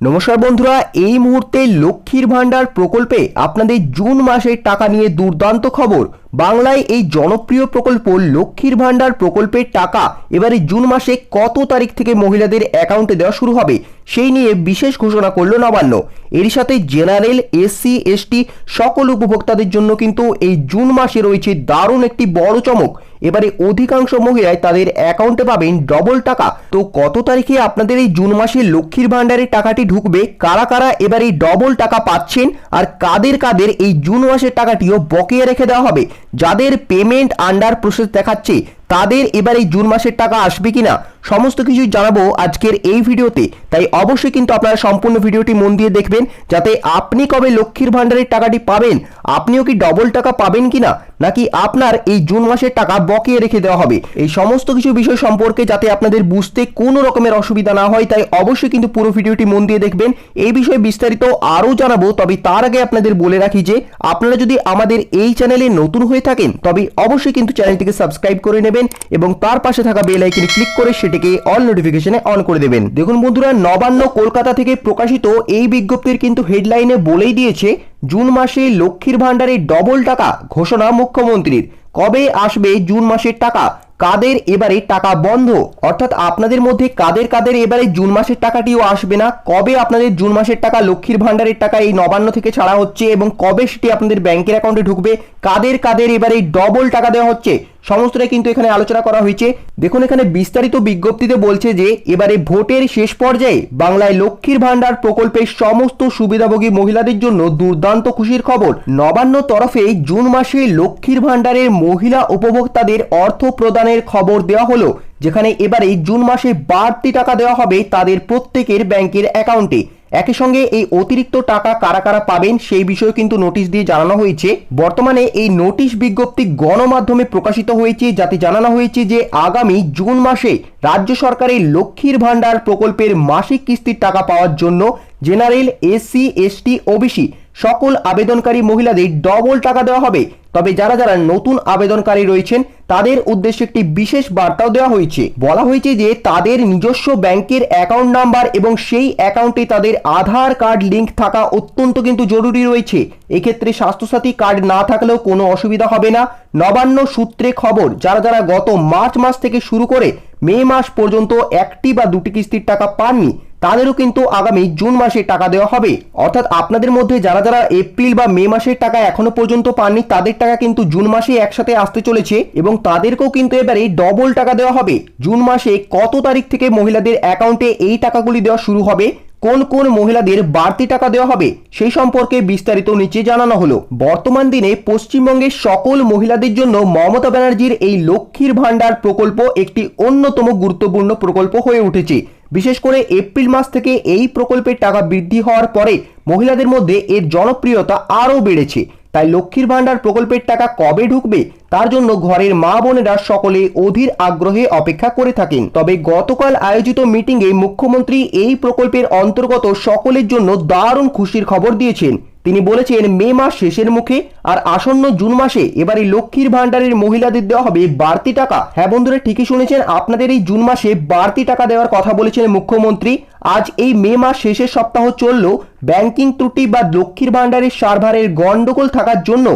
নমস্কার বন্ধুরা, এই মুহূর্তে লক্ষ্মীর ভাণ্ডার প্রকল্পে আপনাদের জুন মাসের টাকা নিয়ে দুর্দান্ত খবর। বাংলায় এই জনপ্রিয় প্রকল্প লক্ষ্মীর ভাণ্ডার প্রকল্পের টাকা এবারে জুন মাসে কত তারিখ থেকে মহিলাদের অ্যাকাউন্টে দেওয়া শুরু হবে, সেই নিয়ে বিশেষ ঘোষণা করল নবান্ন। এর সাথে জেনারেল, এসসি, এসটি সকল উপভোক্তাদের জন্য কিন্তু এই জুন মাসে রয়েছে দারুণ একটি বড় চমক। এবারে অধিকাংশ মহিলাই তাদের অ্যাকাউন্টে পাবেন ডবল টাকা। তো কত তারিখে আপনাদের এই জুন মাসে লক্ষ্মীর ভাণ্ডারের টাকাটি ঢুকবে? কারা কারা এবার এই ডবল টাকা পাচ্ছেন? আর কাদের কাদের এই জুন মাসের টাকাটিও বকেয়া রেখে দেওয়া হবে? যাদের পেমেন্ট আন্ডার প্রসেস দেখাচ্ছে তাদের এবার এই জুন মাসের টাকা আসবে কিনা, সমস্ত কিছু জানাব আজকের এই ভিডিওতে। তাই অবশ্যই কিন্তু আপনারা সম্পূর্ণ ভিডিওটি মন দিয়ে দেখবেন, যাতে আপনি কবে লক্ষ্মীর ভাণ্ডারের টাকাটি পাবেন, আপনিও কি ডবল টাকা পাবেন কিনা, নাকি আপনার এই জুন মাসের টাকা বকেয়ে রেখে দেওয়া হবে। এই সমস্ত কিছু বিষয় সম্পর্কে যাতে আপনাদের বুঝতে কোনো রকমের অসুবিধা না হয়, তাই অবশ্যই কিন্তু পুরো ভিডিওটি মন দিয়ে দেখবেন। এই বিষয়ে বিস্তারিত আরও জানাব, তবে তার আগে আপনাদের বলে রাখি যে, আপনারা যদি আমাদের এই চ্যানেলে নতুন হয়ে থাকেন, তবে অবশ্যই কিন্তু চ্যানেলটিকে সাবস্ক্রাইব করে নেবেন। এবং তার পাশে থাকা বেল আইকনে ক্লিক করে সেটিকে অল নোটিফিকেশনে অন করে দেবেন। দেখুন বন্ধুরা, নবান্ন কলকাতা থেকে প্রকাশিত এই বিজ্ঞপ্তির কিন্তু হেডলাইনে বলেই দিয়েছে, জুন মাসে লক্ষ্মীর ভাণ্ডারে ডবল টাকা ঘোষণা মুখ্যমন্ত্রীর। কবে আসবে জুন মাসের টাকা? কাদের এবারে টাকা বন্ধ? অর্থাৎ আপনাদের মধ্যে কাদের কাদের এবারে জুন মাসের টাকাটিও আসবে না? কবে আপনাদের জুন মাসের টাকা লক্ষ্মীর ভাণ্ডারের টাকা এই নবান্ন থেকে ছাড়া হচ্ছে এবং কবে সেটি আপনাদের ব্যাংকের অ্যাকাউন্টে ঢুকবে? কাদের কাদের এবারে ডবল টাকা দেওয়া হচ্ছে? সমস্তটাই কিন্তু এখানে আলোচনা করা হয়েছে। দেখুন, এখানে বিস্তারিত বিজ্ঞপ্তিতে বলছে যে, এবারে ভোটের শেষ পর্যায়ে বাংলায় লক্ষ্মীর ভাণ্ডার প্রকল্পের সমস্ত সুবিধাভোগী মহিলাদের জন্য দুর্দান্ত খুশির খবর। নবান্ন তরফে জুন মাসে লক্ষ্মীর ভাণ্ডারের মহিলা উপভোক্তাদের অর্থ প্রদানের খবর দেওয়া হলো, যেখানে এবারে জুন মাসে বাড়তি টাকা দেওয়া হবে তাদের প্রত্যেকের ব্যাংকের অ্যাকাউন্টে। একই সঙ্গে এই অতিরিক্ত টাকা কারা কারা পাবেন সেই বিষয়ে কিন্তু নোটিশ দিয়ে জানানো হয়েছে। বর্তমানে এই নোটিশ বিজ্ঞপ্তি গণমাধ্যমে প্রকাশিত হয়েছে যাতে জানানো হয়েছে যে আগামী জুন মাসে রাজ্য সরকারের লক্ষ্মীর ভাণ্ডার প্রকল্পের মাসিক কিস্তির টাকা পাওয়ার জন্য জেনারেল, এসসি, এসটি, ওবিসি সকল আবেদনকারী মহিলাদের ডবল টাকা দেওয়া হবে। তবে যারা যারা নতুন আবেদনকারী রয়েছেন, তাদের উদ্দেশ্যে একটি বিশেষ বার্তাও দেওয়া হয়েছে। বলা হয়েছে যে, তাদের নিজস্ব ব্যাংকের অ্যাকাউন্ট নাম্বার এবং সেই অ্যাকাউন্টে তাদের আধার কার্ড লিংক থাকা অত্যন্ত কিন্তু জরুরি রয়েছে। এক্ষেত্রে স্বাস্থ্যসাথী কার্ড না থাকলেও কোনো অসুবিধা হবে না। নবান্ন সূত্রে খবর, যারা যারা গত মার্চ মাস থেকে শুরু করে মে মাস পর্যন্ত একটি বা দুটি কিস্তির টাকা পাননি তাদেরও কিন্তু আগামী জুন মাসে টাকা দেওয়া হবে। অর্থাৎ আপনাদের মধ্যে যারা যারা এপ্রিল বা মে মাসের টাকা এখনও পর্যন্ত পাননি, তাদের টাকা কিন্তু জুন মাসে একসাথে আসতে চলেছে এবং তাদেরকেও কিন্তু এবারে ডবল টাকা দেওয়া হবে। জুন মাসে কত তারিখ থেকে মহিলাদের অ্যাকাউন্টে এই টাকাগুলি দেওয়া শুরু হবে? কোন কোন মহিলাদের বাড়তি টাকা দেওয়া হবে? সেই সম্পর্কে বিস্তারিত নিচে জানানো হলো। বর্তমান দিনে পশ্চিমবঙ্গের সকল মহিলাদের জন্য মমতা ব্যানার্জির এই লক্ষ্মীর ভাণ্ডার প্রকল্প একটি অন্যতম গুরুত্বপূর্ণ প্রকল্প হয়ে উঠেছে। বিশেষ করে এপ্রিল মাস থেকে এই প্রকল্পের টাকা বৃদ্ধি হওয়ার পরে মহিলাদের মধ্যে এর জনপ্রিয়তা আরও বেড়েছে। তাই লক্ষ্মীর ভাণ্ডার প্রকল্পের টাকা কবে ঢুকবে তার জন্য ঘরের মা বোনেরা সকলে অধীর আগ্রহে অপেক্ষা করে থাকেন। তবে গতকাল আয়োজিত মিটিংয়ে মুখ্যমন্ত্রী এই প্রকল্পের অন্তর্গত সকলের জন্য দারুণ খুশির খবর দিয়েছেন। তিনি বলেছেন, মে মাস শেষের মুখে আর আসন্ন জুন মাসে এবারে লক্ষ্মীর ভাণ্ডারের মহিলাদের দেওয়া হবে বাড়তি টাকা। হ্যাঁ বন্ধুরা, ঠিকই শুনেছেন, আপনাদের এই জুন মাসে বাড়তি টাকা দেওয়ার কথা বলেছেন মুখ্যমন্ত্রী। আজ এই মে মাস শেষের সপ্তাহ চললেও ব্যাংকিং ত্রুটি বা লক্ষ্মীর ভাণ্ডারের সার্ভারের গন্ডগোল থাকার জন্য।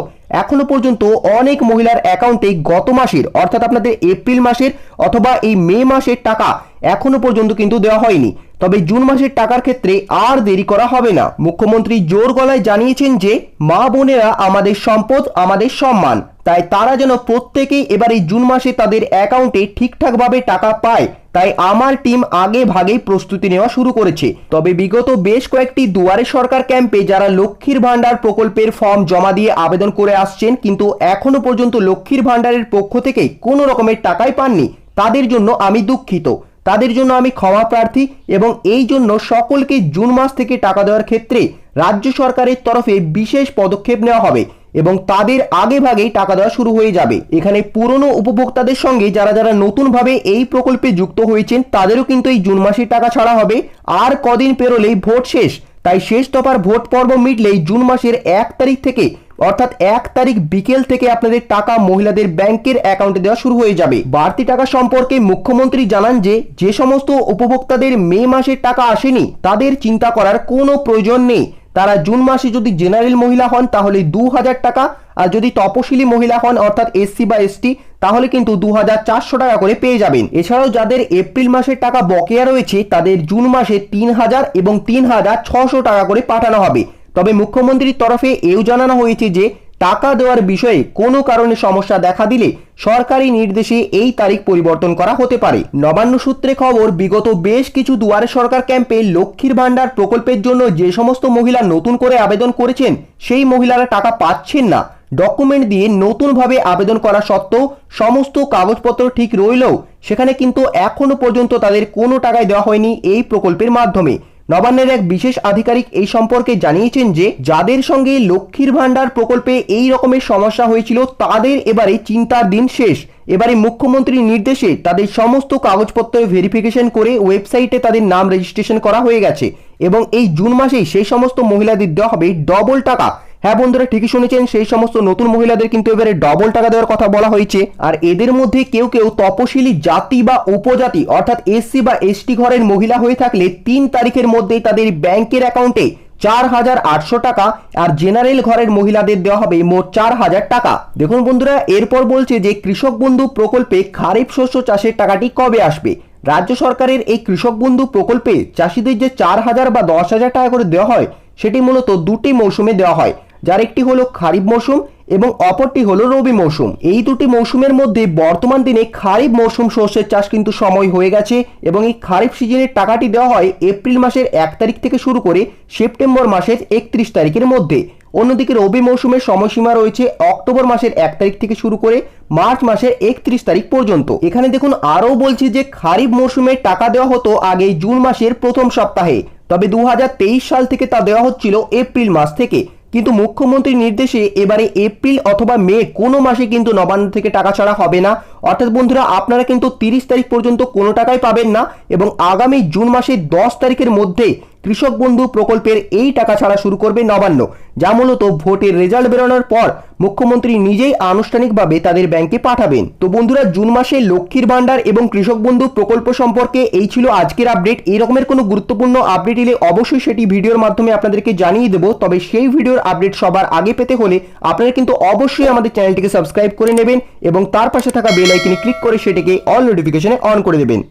এখনও পর্যন্ত অনেক মহিলার অ্যাকাউন্টে গত মাসের, অর্থাৎ আপনাদের এপ্রিল মাসের অথবা এই মে মাসের টাকা এখনও পর্যন্ত কিন্তু দেওয়া হয়নি। তবে জুন মাসের টাকার ক্ষেত্রে আর দেরি করা হবে না। মুখ্যমন্ত্রী জোর গলায় জানিয়েছেন যে, মা বোনেরা আমাদের সম্পদ, আমাদের সম্মান, তাই তারা যেন প্রত্যেকেই এবার এই জুন মাসে তাদের অ্যাকাউন্টে ঠিকঠাকভাবে টাকা পায়, তাই আমার টিম আগে ভাগেই প্রস্তুতি নেওয়া শুরু করেছে। তবে বিগত বেশ কয়েকটি দুয়ারে সরকার ক্যাম্পে যারা লক্ষ্মীর ভাণ্ডার প্রকল্পের ফর্ম জমা দিয়ে আবেদন করে আসছেন, কিন্তু এখনও পর্যন্ত লক্ষ্মীর ভাণ্ডারের পক্ষ থেকে কোনো রকমের টাকাই পাননি, তাদের জন্য আমি দুঃখিত। তাদের জন্য আমি ক্ষমা প্রার্থী এবং এই জন্য সকলকে জুন মাস থেকে টাকা দেওয়ার ক্ষেত্রে রাজ্য সরকারের তরফে বিশেষ পদক্ষেপ নেওয়া হবে এবং তাদের আগে ভাগেই টাকা দেওয়া শুরু হয়ে যাবে। এখানে পুরনো উপভোক্তাদের সঙ্গে যারা যারা নতুনভাবে এই প্রকল্পে যুক্ত হয়েছেন, তাদেরও কিন্তু এই জুন মাসের টাকা ছাড়া হবে। আর কদিন পেরোলেই ভোট শেষ। তাই শেষ দফার ভোট পর্ব মিটলেই জুন মাসের এক তারিখ থেকে অর্থাৎ এক তারিখ বিকেল থেকে আপনাদের টাকা মহিলাদের ব্যাংকের অ্যাকাউন্টে দেওয়া শুরু হয়ে যাবে। বাড়তি টাকা সম্পর্কে মুখ্যমন্ত্রী জানান যে যে সমস্ত উপভোক্তাদের মে মাসের টাকা আসেনি, তাদের চিন্তা করার কোনো প্রয়োজন নেই। তারা জুন মাসে যদি জেনারেল মহিলা হন, তাহলে দু হাজার টাকা, আর যদি তপশিলি মহিলা হন, অর্থাৎ এসসি বা এসটি, তাহলে কিন্তু দু হাজার চারশো টাকা করে পেয়ে যাবেন। এছাড়াও যাদের এপ্রিল মাসের টাকা বকেয়া রয়েছে, তাদের জুন মাসে তিন হাজার এবং তিন হাজার ছশো টাকা করে পাঠানো হবে। তবে মুখ্যমন্ত্রীর তরফে এও জানানো হয়েছে যে, টাকা দেওয়ার বিষয়ে কোনো কারণে সমস্যা দেখা দিলে সরকারি নির্দেশে এই তারিখ পরিবর্তন করা হতে পারে। নবান্ন সূত্রে খবর, বিগত বেশ কিছু দুয়ারে সরকার ক্যাম্পে লক্ষ্মীর ভাণ্ডার প্রকল্পের জন্য যে সমস্ত মহিলা নতুন করে আবেদন করেছেন, সেই মহিলারা টাকা পাচ্ছেন না। ডকুমেন্ট দিয়ে নতুনভাবে আবেদন করা সত্ত্বেও সমস্ত কাগজপত্র ঠিক রইলেও সেখানে কিন্তু এখনও পর্যন্ত তাদের কোনো টাকায় দেওয়া হয়নি এই প্রকল্পের মাধ্যমে। নবান্নের এক বিশেষ আধিকারিক এই সম্পর্কে জানিয়েছেন যে, যাদের সঙ্গে লক্ষ্মীর ভাণ্ডার প্রকল্পে এই রকমের সমস্যা হয়েছিল, তাদের এবারে চিন্তার দিন শেষ। এবারে মুখ্যমন্ত্রীর নির্দেশে তাদের সমস্ত কাগজপত্র ভেরিফিকেশন করে ওয়েবসাইটে তাদের নাম রেজিস্ট্রেশন করা হয়ে গেছে। এবং এই জুন মাসেই সেই সমস্ত মহিলাদের দেওয়া হবে ডবল টাকা। হ্যাঁ বন্ধুরা, ঠিকই শুনেছেন, সেই সমস্ত নতুন মহিলাদের কিন্তু এবারে ডবল টাকা দেওয়ার কথা বলা হয়েছে। আর এদের মধ্যে কেউ কেউ তপশিলি জাতি বা উপজাতি, অর্থাৎ এসসি বা এসটি ঘরের মহিলা হয়ে থাকলে তিন তারিখের মধ্যেই তাদের ব্যাংকের অ্যাকাউন্টে চার হাজার আটশো টাকা আর জেনারেল ঘরের মহিলাদের দেওয়া হবে মোট চার হাজার টাকা। দেখুন বন্ধুরা, এরপর বলছে যে কৃষক বন্ধু প্রকল্পে খারিফ শস্য চাষের টাকাটি কবে আসবে? রাজ্য সরকারের এই কৃষক বন্ধু প্রকল্পে চাষিদের যে চার হাজার বা দশ হাজার টাকা করে দেওয়া হয়, সেটি মূলত দুটি মৌসুমে দেওয়া হয়। যার একটি হলো খারিফ মৌসুম এবং অপরটি হলো রবি মৌসুম। এই দুটি মৌসুমের মধ্যে বর্তমান দিনে খারিফ মৌসুম শস্যের চাষ কিন্তু সময় হয়ে গেছে এবং এই খারিফ সিজনের টাকাটি দেওয়া হয় এপ্রিল মাসের এক তারিখ থেকে শুরু করে সেপ্টেম্বর মাসের একত্রিশ তারিখের মধ্যে। অন্যদিকে রবি মৌসুমের সময়সীমা রয়েছে অক্টোবর মাসের এক তারিখ থেকে শুরু করে মার্চ মাসের একত্রিশ তারিখ পর্যন্ত। এখানে দেখুন আরও বলছি যে খারিফ মৌসুমের টাকা দেওয়া হতো আগে জুন মাসের প্রথম সপ্তাহে, তবে দু হাজার তেইশ সাল থেকে তা দেওয়া হচ্ছিল এপ্রিল মাস থেকে। কিন্তু মুখ্যমন্ত্রীর নির্দেশে এবারে এপ্রিল অথবা মে কোনো মাসে কিন্তু নবান্ন থেকে টাকা ছাড়া হবে না। অর্থাৎ বন্ধুরা, আপনারা কিন্তু তিরিশ তারিখ পর্যন্ত কোনো টাকাই পাবেন না এবং আগামী জুন মাসের দশ তারিখের মধ্যে কৃষক বন্ধু প্রকল্পের এই টাকা ছাড়া শুরু করবে নবান্ন। যা মূলত ভোটের রেজাল্ট বেরোনোর পর মুখ্যমন্ত্রী নিজেই আনুষ্ঠানিকভাবে তাদের ব্যাংকে পাঠাবেন। তো বন্ধুরা, জুন মাসে লক্ষ্মীর ভাণ্ডার এবং কৃষক বন্ধু প্রকল্প সম্পর্কে এই ছিল আজকের আপডেট। এই রকমের কোনো গুরুত্বপূর্ণ আপডেট এলে অবশ্যই সেটি ভিডিওর মাধ্যমে আপনাদেরকে জানিয়ে দেবো। তবে সেই ভিডিওর আপডেট সবার আগে পেতে হলে আপনারা কিন্তু অবশ্যই আমাদের চ্যানেলটিকে সাবস্ক্রাইব করে নেবেন এবং তার পাশে থাকা বেল আইকনে ক্লিক করে সেটিকে অল নোটিফিকেশনে অন করে দেবেন।